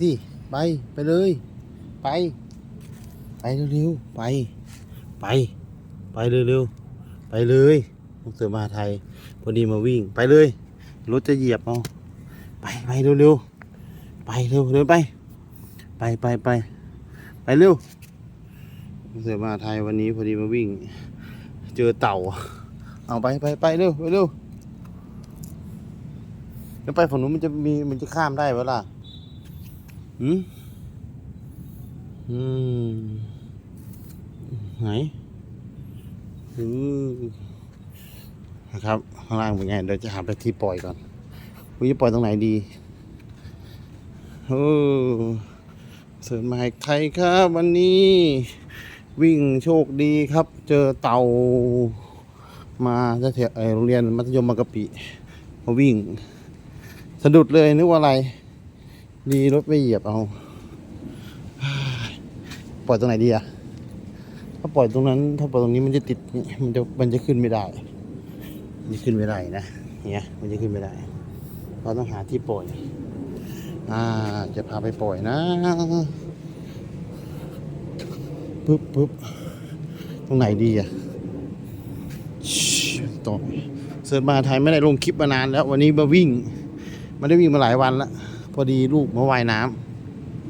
สิ ไป ไปเลย ไป ไปเร็วๆ ไป ไป ไปเร็วๆ ไปเลยลูกเสือมาไทย พอดีมาวิ่ง ไปเลย รถจะเหยียบเอา ไปไปเร็วๆ ไปเร็วเร็วไป ไปไปไป ไปเร็วลูกเสือมาไทยวันนี้พอดีมาวิ่ง เจอเต่า เอาไปไปไปเร็วไปเร็วแล้วไปฝั่งนู้นมันจะมีมันจะข้ามได้เวล่ะ หืมอืมไหนอือนะครับ ข้างล่างเป็นไง เดี๋ยวจะหาไปที่ปล่อยก่อนว่าจะปล่อยตรงไหนดีโอ้เสริมมาให้ใครครับวันนี้ วิ่งโชคดีครับ เจอเต่า มาจะเถอะเอ่อโรงเรียนมัธยมบางกะปิมาวิ่ง สะดุดเลยนึกว่าอะไร ดีรถไม่เหยียบเอา ปล่อยตรงไหนดีอะถ้าปล่อยตรงนั้น ถ้าปล่อยตรงนี้มันจะติดนี่มันจะมันจะขึ้นไม่ได้มันจะขึ้นไม่ได้นะเนี่ยมันจะขึ้นไม่ได้ เราต้องหาที่ปล่อย อ่า จะพาไปปล่อยนะปึ๊บปึ๊บตรงไหนดีอะต่อเสิร์ชมาไทยไม่ได้ลงคลิปมานานแล้ว วันนี้มาวิ่งไม่ได้วิ่งมาหลายวันและ พอดีลูกมาว่ายน้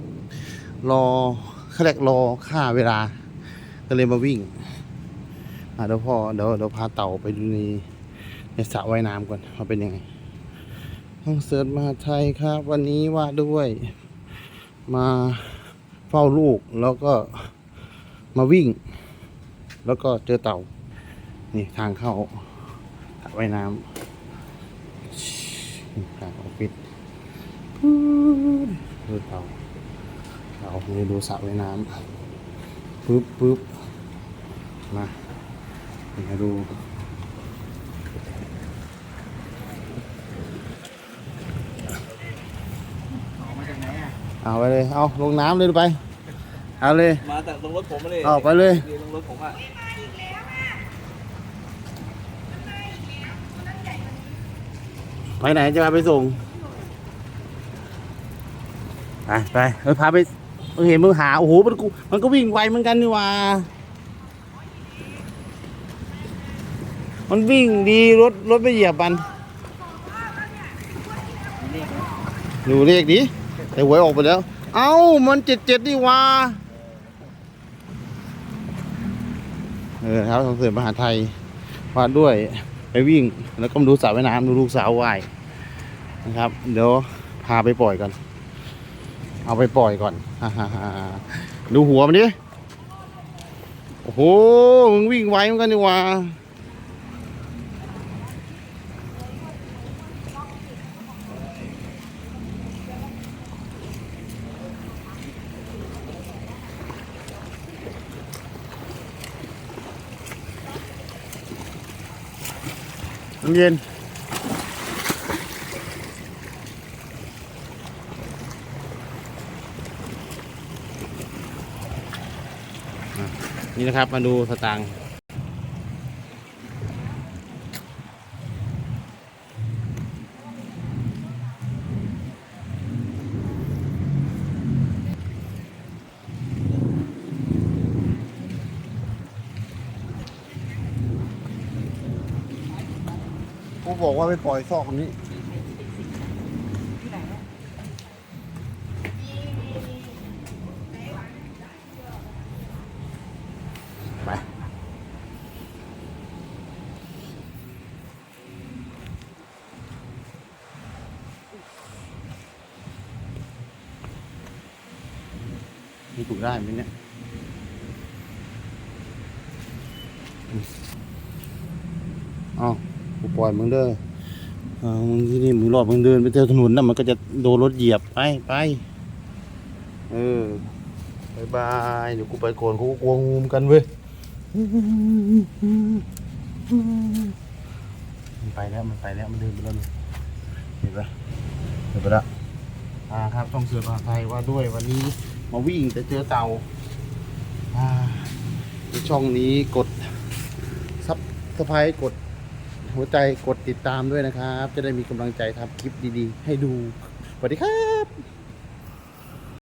ำรอเขาเรียกรอค่าเวลา ก็เลยมาวิ่งเดี๋ยวพ่อเดี๋ยวเดี๋ยวพาเต่าไปดูในในสระว่ายน้ำก่อนว่าเป็นยังไงห้องเสิร์ชมาไทยครับ วันนี้ว่าด้วย มาเฝ้าลูกแล้วก็มาวิ่ง แล้วก็เจอเต่า นี่ทางเข้าสระว่ายน้ำทางออฟฟิศ ดูเตาเราไปดูสระว่ายน้ำปึ๊บปึ๊บมามาดูเอาไปเลย เอาลงน้ำเลยไป เอาเลย มาจากตรงรถผมมาเลยเอาไปเลยตรงรถผมอะไปไหนจะพาไปส่ง ไปไปเออพาไปมึงเห็นมึงหา โอ้โห มันกูมันก็วิ่งไวเหมือนกันนี่ว่า มันวิ่งดีรถรถไม่เหยียบมันดูเลขดิแต่หวยออกไปแล้ว เอ้า มันเจ็ดเจ็ดนี่ว่า เออครับสงเสริมมหาไทยพาด้วย ไปวิ่ง แล้วก็มาดูสระว่ายน้ำดูลูกสาวว่ายนะครับ เดี๋ยวพาไปปล่อยก่อน เอาไปปล่อยก่อน ดูหัวมันดิ โอ้โห มึงวิ่งไวเหมือนกันนี่ว่าน้ำเย็น นี่นะครับมาดูสตางค์กูบอกว่าไปปล่อยซอกคน มีถูกได้ไหมเนี่ยเอากูปล่อยมึงเด้ออมึงที่นี่มึงรอดมึงเดินไปเจอถนนน่ะมันก็จะโดนรถเหยียบไปไปเออบายบายเดี๋ยวกูไปก่อนกูก็กลัวงูมกันเว้ยมันไปแล้วมันไปแล้วมันเดินไปแล้วเห็นปะเห็นปะละอ่าครับต้องเสือภาษาไทยว่าด้วยวันนี้ มาวิ่งแต่เจอเต่าช่องนี้กดซับสไครต์กดหัวใจกดติดตามด้วยนะครับ จะได้มีกำลังใจทำคลิปดีๆ ให้ดู สวัสดีครับ